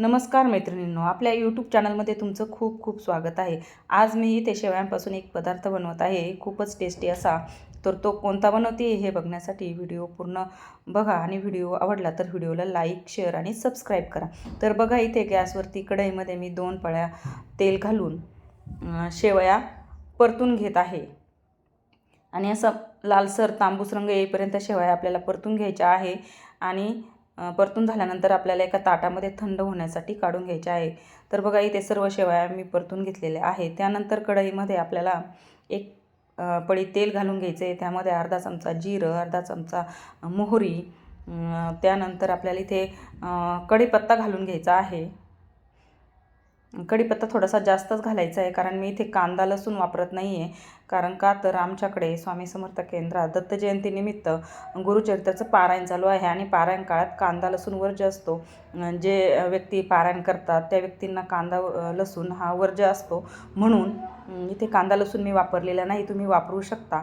नमस्कार मैत्रिणींनो आपल्या यूट्यूब चॅनलमध्ये तुमचं खूप खूप स्वागत आहे. आज मी इथे शेवयांपासून एक पदार्थ बनवत आहे. खूपच टेस्टी असा. तर तो कोणता बनवते हे बघण्यासाठी व्हिडिओ पूर्ण बघा आणि व्हिडिओ आवडला तर व्हिडिओला लाईक शेअर आणि सबस्क्राईब करा. तर बघा इथे गॅसवरती कढईमध्ये मी दोन पळ्या तेल घालून शेवया परतून घेत आहे. आणि असं लालसर तांबूस रंग येईपर्यंत शेवया आपल्याला परतून घ्यायच्या आहे. आणि परतून झाल्यानंतर आपल्याला एका ताटामध्ये थंड होण्यासाठी काढून घ्यायचे आहे. तर बघा इथे सर्व शेवया मी परतून घेतलेल्या आहे त्यानंतर कढईमध्ये आपल्याला एक पळी तेल घालून घ्यायचे. आहे त्यामध्ये अर्धा चमचा जिरं अर्धा चमचा मोहरी त्यानंतर आपल्याला इथे कढीपत्ता घालून घ्यायचा आहे. कढीपत्ता थोडासा जास्तच घालायचा आहे कारण मी इथे कांदा लसूण वापरत नाही आहे कारण का? तर आमच्याकडे स्वामी समर्थ केंद्रात दत्त जयंतीनिमित्त गुरुचरित्राचं पारायण चालू आहे आणि पारायण काळात कांदा लसूण वर्ज्य असतो. जे व्यक्ती पारायण करतात त्या व्यक्तींना कांदा लसूण हा वर्ज्य असतो. म्हणून इथे कांदा लसूण मी वापरलेला नाही तुम्ही वापरू शकता.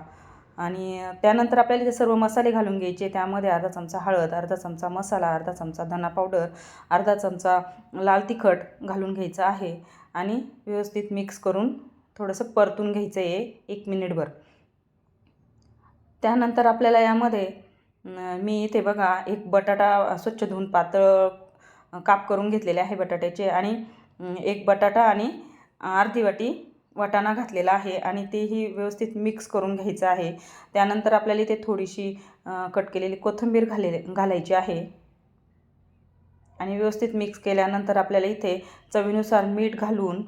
आणि त्यानंतर आपल्याला ते सर्व मसाले घालून घ्यायचे. त्यामध्ये अर्धा चमचा हळद अर्धा चमचा मसाला अर्धा चमचा धना पावडर अर्धा चमचा लाल तिखट घालून घ्यायचं आहे. आणि व्यवस्थित मिक्स करून थोडंसं परतून घ्यायचं आहे एक मिनिटभर. त्यानंतर आपल्याला यामध्ये मी इथे बघा एक बटाटा स्वच्छ धुवून पातळ काप करून घेतलेले आहे बटाट्याचे. आणि एक बटाटा आणि अर्धी वाटी वाटाणा घातलेला आहे आणि तेही व्यवस्थित मिक्स करून घ्यायचं आहे. त्यानंतर आपल्याला इथे थोडीशी कट केलेली कोथिंबीर घाले घालायची आहे. आणि व्यवस्थित मिक्स केल्यानंतर आपल्याला इथे चवीनुसार मीठ घालून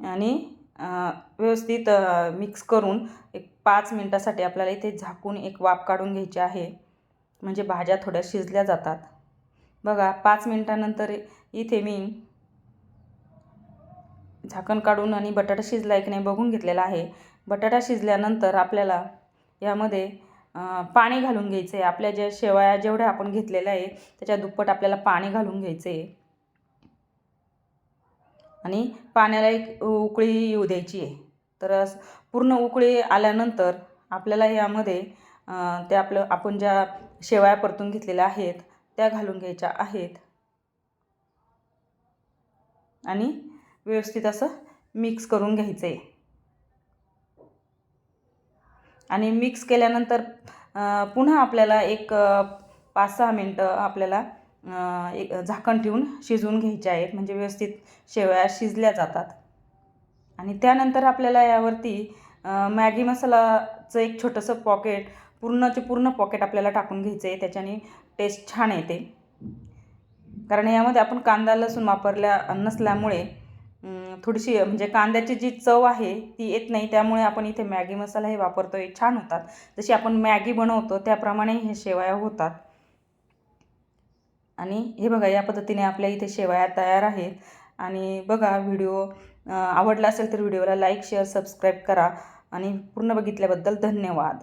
आणि व्यवस्थित मिक्स करून एक पाच मिनटासाठी आपल्याला इथे झाकून एक वाफ काढून घ्यायची आहे. म्हणजे भाज्या थोड्या शिजल्या जातात. बघा पाच मिनटानंतर इथे मी झाकण काढून आणि बटाटा शिजला आहे की नाही बघून घेतलेला आहे. बटाटा शिजल्यानंतर आपल्याला यामध्ये पाणी घालून घ्यायचं. आहे आपल्या ज्या शेवया जेवढ्या आपण घेतलेल्या आहे त्याच्या दुप्पट आपल्याला पाणी घालून घ्यायचं. आहे आणि पाण्याला एक उकळी येऊ द्यायची आहे. तर पूर्ण उकळी आल्यानंतर आपल्याला यामध्ये ते आपलं आपण ज्या शेवया परतून घेतलेल्या आहेत त्या घालून घ्यायच्या आहेत. आणि व्यवस्थित असं मिक्स करून घ्यायचं आहे आणि मिक्स केल्यानंतर पुन्हा आपल्याला एक पाच सहा मिनटं आपल्याला एक झाकण ठेवून शिजवून घ्यायचे आहेत. म्हणजे व्यवस्थित शेवया शिजल्या जातात. आणि त्यानंतर आपल्याला यावरती मॅगी मसालाचं एक छोटंसं पॉकेट पूर्णचे पूर्ण पॉकेट आपल्याला टाकून घ्यायचं आहे त्याच्याने टेस्ट छान येते. कारण यामध्ये आपण कांदा लसूण वापरल्या नसल्यामुळे थोडीशी म्हणजे कांद्याची जी चव आहे ती येत नाही. त्यामुळे आपण इथे मॅगी मसाला हे वापरतो आहे छान होतात. जशी आपण मॅगी बनवतो त्याप्रमाणे हे शेवया होतात. आणि हे बघा या पद्धतीने आपल्या इथे शेवया तयार आहेत. आणि बघा व्हिडिओ आवडला असेल तर व्हिडिओला लाईक शेअर सबस्क्राईब करा. आणि पूर्ण बघितल्याबद्दल धन्यवाद.